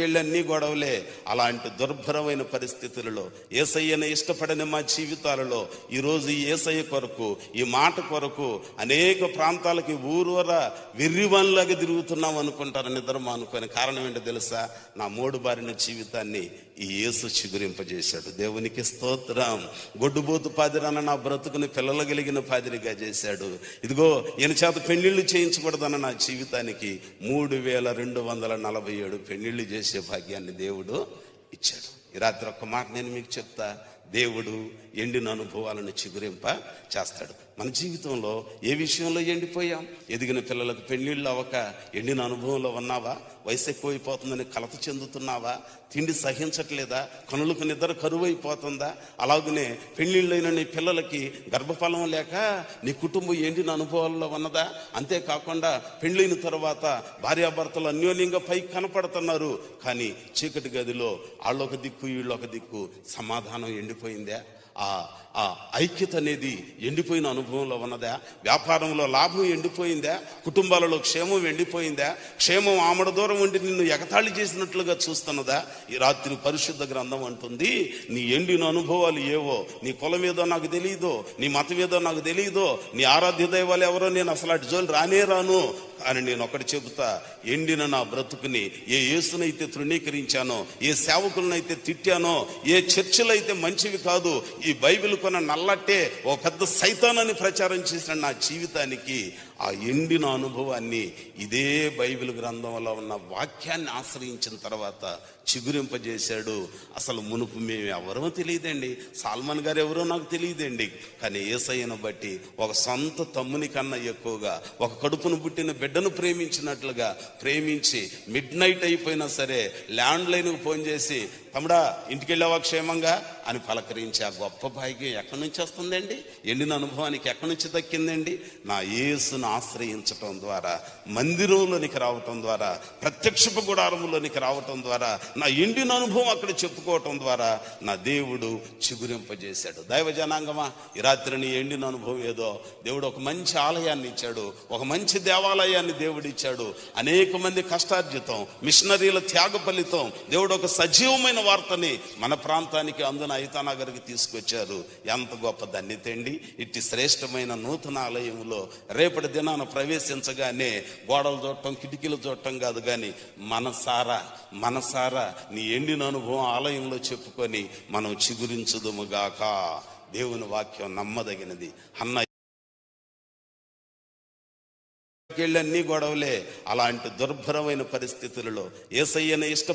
వెళ్ళి అన్ని గొడవలే. అలాంటి దుర్భరమైన పరిస్థితులలో ఏసయ్యను ఇష్టపడని మా జీవితాలలో ఈరోజు ఈ ఏసయ్య కొరకు ఈ మాట కొరకు అనేక ప్రాంతాలకి ఊరూర వెర్రివన్లాగా తిరుగుతున్నాం అనుకుంటారు నిద్ర అనుకోని కారణం ఏంటో తెలుసా? నా మూడు బారిన జీవితాన్ని ఈ యేసు చిగురింపజేశాడు. దేవునికి స్తోత్రం. గొడ్డుబోతు పాదిరన్న నా బ్రతుకుని పిల్లలు కలిగిన పాదిరిగా చేశాడు. ఇదిగో ఈయన చేత పెళ్ళిళ్ళు చేయించకూడదన్న నా జీవితానికి మూడు వేల రెండు వందల నలభై ఏడు పెళ్ళిళ్ళు చేసే భాగ్యాన్ని దేవుడు ఇచ్చాడు. ఈ రాత్రి ఒక్క మాట నేను మీకు చెప్తా. దేవుడు ఎండిన అనుభవాలను చిగురింప చేస్తాడు. మన జీవితంలో ఏ విషయంలో ఎండిపోయాం? ఎదిగిన పిల్లలకు పెళ్ళిళ్ళు అవ్వక ఎండిన అనుభవంలో ఉన్నావా? వయసు ఎక్కువైపోతుందని కలత చెందుతున్నావా? తిండి సహించట్లేదా? కనులకు నిద్ర కరువు అయిపోతుందా అలాగనే పెళ్ళిళ్ళైన నీ పిల్లలకి గర్భఫలం లేక నీ కుటుంబం ఎండిన అనుభవాల్లో ఉన్నదా? అంతేకాకుండా పెళ్ళైన తర్వాత భార్యాభర్తలు అన్యోన్యంగా పైకి కనపడుతున్నారు. కానీ చీకటి గదిలో వాళ్ళొక దిక్కు వీళ్ళొక దిక్కు సమాధానం ఎండిపోయిందా? ఆ ఆ ఐక్యత అనేది ఎండిపోయిన అనుభవంలో ఉన్నదా? వ్యాపారంలో లాభం ఎండిపోయిందా? కుటుంబాలలో క్షేమం ఎండిపోయిందా? క్షేమం ఆమడ దూరం ఉండి నిన్ను ఎగతాళి చేసినట్లుగా చూస్తున్నదా? ఈ రాత్రి పరిశుద్ధ గ్రంథం అంటుంది నీ ఎండిన అనుభవాలు ఏవో? నీ కులం ఏదో నాకు తెలియదో నీ మతం ఏదో నాకు తెలియదో నీ ఆరాధ్య దైవాలు ఎవరో? నేను అసలు అటు జోలు రానే రాను. అని నేను ఒకటి చెబుతా ఎండిన నా బ్రతుకుని ఏ యేసునైతే తృణీకరించానో ఏ సేవకులనైతే తిట్టానో ఏ చర్చలైతే మంచివి కాదు ఈ బైబిల్ కొన్న నల్లట్టే ఓ పెద్ద సైతానాన్ని ప్రచారం చేసిన నా జీవితానికి ఆ ఎండిన అనుభవాన్ని ఇదే బైబిల్ గ్రంథంలో ఉన్న వాక్యాన్ని ఆశ్రయించిన తర్వాత చిగురింపజేశాడు. అసలు మునుపు మేము ఎవరో తెలియదండి. సాల్మాన్ గారు ఎవరో నాకు తెలియదండి. కానీ ఏసయ్యను బట్టి ఒక సొంత తమ్ముని కన్నా ఎక్కువగా ఒక కడుపును పుట్టిన బిడ్డను ప్రేమించినట్లుగా ప్రేమించి మిడ్ నైట్ అయిపోయినా సరే ల్యాండ్ లైన్కు ఫోన్ చేసి తమ్ముడా ఇంటికి వెళ్ళావా క్షేమంగా? అని పలకరించి ఆ గొప్ప భాగ్యం ఎక్కడి నుంచి వస్తుందండి? ఎండిన అనుభవానికి ఎక్కడి నుంచి దక్కిందండి? నా యేసును ఆశ్రయించటం ద్వారా మందిరంలోనికి రావటం ద్వారా ప్రత్యక్షపు గుడారంలోనికి రావటం ద్వారా నా ఎండిన అనుభవం అక్కడ చెప్పుకోవటం ద్వారా నా దేవుడు చిగురింపజేశాడు. దైవ జనాంగమా ఈ రాత్రి నీ ఎండిన అనుభవం ఏదో దేవుడు ఒక మంచి ఆలయాన్ని ఇచ్చాడు ఒక మంచి దేవాలయాన్ని దేవుడిచ్చాడు అనేక మంది కష్టార్జితం మిషనరీల త్యాగ ఫలితం దేవుడు ఒక సజీవమైన వార్తని మన ప్రాంతానికి అందున అయితానగర్కి తీసుకొచ్చారు. ఎంత గొప్ప ధన్యతండి. ఇట్టి శ్రేష్టమైన నూతన ఆలయంలో రేపటి దినాన ప్రవేశించగానే గోడలు చూడటం కిటికీలు చూడటం కాదు కానీ మనసారా మనసారా నీ ఎండిన అనుభవం ఆలయంలో చెప్పుకొని మనం చిగురించుదుముగాక. దేవుని వాక్యం నమ్మదగినది. అన్న అన్ని గొడవలే. అలాంటి దుర్భరమైన పరిస్థితులలో ఏసయ్యను ఇష్ట